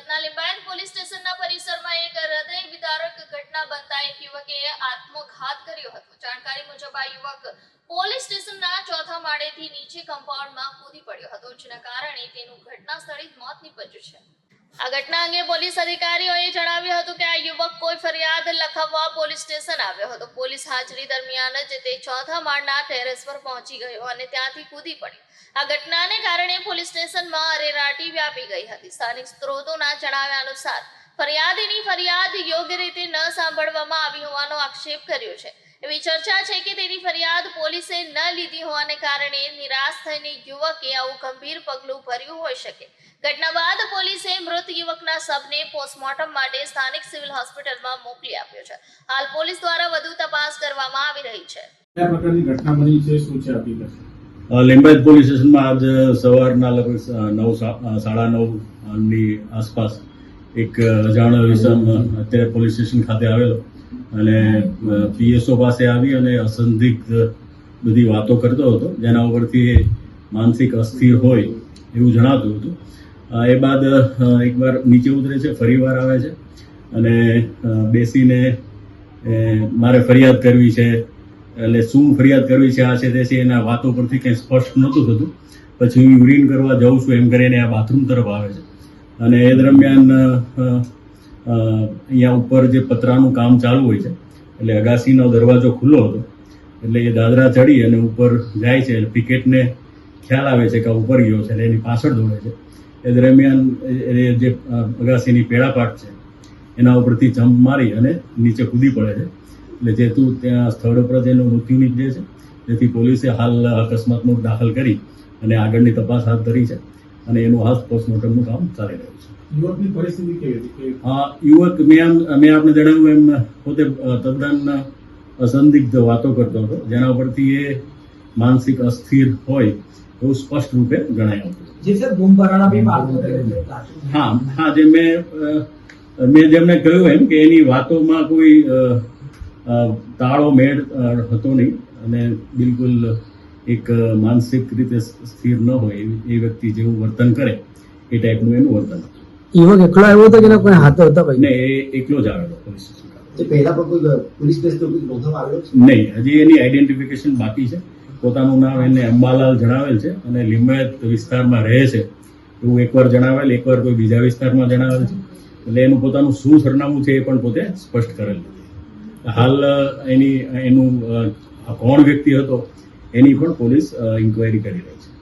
સુરતના લીંબાયત પોલીસ સ્ટેશનના પરિસરમાં એક હૃદય વિદારક ઘટના બનતા એક યુવકે આત્મઘાત કર્યો હતો જાણકારી મુજબ આ યુવક પોલીસ સ્ટેશનના ચોથા માળેથી નીચે કમ્પાઉન્ડમાં કૂદી પડ્યો હતો જેના કારણે તેનું ઘટના સ્થળે મોત નીપજ્યું છે. આ ઘટના અંગે પોલીસ અધિકારીઓએ જણાવ્યું કોઈ ફરિયાદ લખાવવા પોલીસ સ્ટેશન આવ્યો હતો. પોલીસ હાજરી દરમિયાન જ તે ચોથા માળના ટેરેસ પર પહોંચી ગયો અને ત્યાંથી કૂદી પડ્યો. આ ઘટનાને કારણે પોલીસ સ્ટેશનમાં અરેરાટી વ્યાપી ગઈ હતી. સ્થાનિક સ્ત્રોતોના જણાવ્યા અનુસાર, ફરિયાદીની ફરિયાદ યોગ્ય રીતે ન સાંભળવામાં આવી હોવાનો આક્ષેપ કર્યો છે. એવી ચર્ચા છે કે તેની ફરિયાદ પોલીસે ન લીધી હોવાને કારણે નિરાશ થઈને યુવકે આવું ગંભીર પગલું ભર્યું હોઈ શકે. ઘટના બાદ પોલીસે મૃત યુવકના શબને પોસ્ટમોર્ટમ માટે સ્થાનિક સિવિલ હોસ્પિટલમાં મોકલી આપ્યો છે. હાલ પોલીસ દ્વારા વધુ તપાસ કરવામાં આવી રહી છે. ઘટના બની છે? શું છે લિંબાયત પોલીસ સ્ટેશનમાં આજ સવારના લગભગ નવ સાડા નવની આસપાસ એક અજાણ્યો વિષમ અત્યારે પોલીસ સ્ટેશન ખાતે આવેલો. અને પીએસઓ પાસે આવી અને અસંદિગ્ધ બધી વાતો કરતો હતો. જેના ઉપરથી માનસિક અસ્થિર હોય એવું જણાતું હતું. એ બાદ એકવાર નીચે ઉતરે છે, ફરીવાર આવે છે. અને બેસીને મારે ફરિયાદ કરવી છે. એટલે શું ફરિયાદ કરવી છે આ છે તે છે એના વાતો પરથી કંઈ સ્પષ્ટ નહોતું થતું. પછી હું યુરિન કરવા જાઉં છું એમ કરીને આ બાથરૂમ તરફ આવે છે. અને એ દરમિયાન અહીંયા ઉપર જે પતરાનું કામ ચાલુ હોય છે, એટલે અગાસીનો દરવાજો ખુલ્લો હતો, એટલે એ દાદરા ચડી અને ઉપર જાય છે, એટલે પિકેટને ખ્યાલ આવે છે કે ઉપર ગયો છે, એટલે એની પાછળ દોડે છે. એ દરમિયાન એ- જે અગાસીની પેડાપાટ છે, એના ઉપરથી જમ્પ મારી અને નીચે કૂદી પડે છે. એટલે જેતું ત્યાં સ્થળ ઉપર જ એનું મૃત્યુ નીપજે છે, જેથી પોલીસે હાલ અકસ્માતનો દાખલ કરી અને આગળની તપાસ હાથ ધરી છે. અને એનું હાથ પોસ્ટમોર્ટમનું કામ ચાલી રહ્યું છે. યુવકની પરિસ્થિતિ કેવી હતી? હા યુવક મેં આમ મેં આપને જણાવ્યું એમ પોતે તદ્દન સંદિગ્ધ વાતો કરતો હતો જેના પરથી એ માનસિક અસ્થિર હોય એવું સ્પષ્ટ રૂપે જણાયું હતું. હા હા જે મેં મેં જેમને કહ્યું એમ કે એની વાતોમાં કોઈ તાળો મેળ હતો નહીં અને બિલકુલ એક માનસિક રીતે સ્થિર ન હોય એ વ્યક્તિ જેવું વર્તન કરે એ ટાઈપનું એનું વર્તન. યુવક એકલો આવ્યો હતો કે એના કોઈ હાથો હતા ભાઈ ને એ એકલો જ આવેલો પોલીસ સ્ટેશન ખાતે. જે પહેલા પણ કોઈ પોલીસ કેસ કોઈ નોંધવામાં આવ્યો છે? નહીં હજી એની આઈડેન્ટિફિકેશન બાકી છે. પોતાનું નામ એને અંબાલાલ જણાવેલ છે અને લિંબાયત વિસ્તારમાં રહે છે. એવું એકવાર જણાવેલ એકવાર કોઈ બીજા વિસ્તારમાં જણાવેલ છે. એટલે એનું પોતાનું શું સરનામું છે એ પણ પોતે સ્પષ્ટ કરેલ હાલ એની એનું કોણ વ્યક્તિ હતો એની પણ પોલીસ ઇન્ક્વાયરી કરી રહી છે.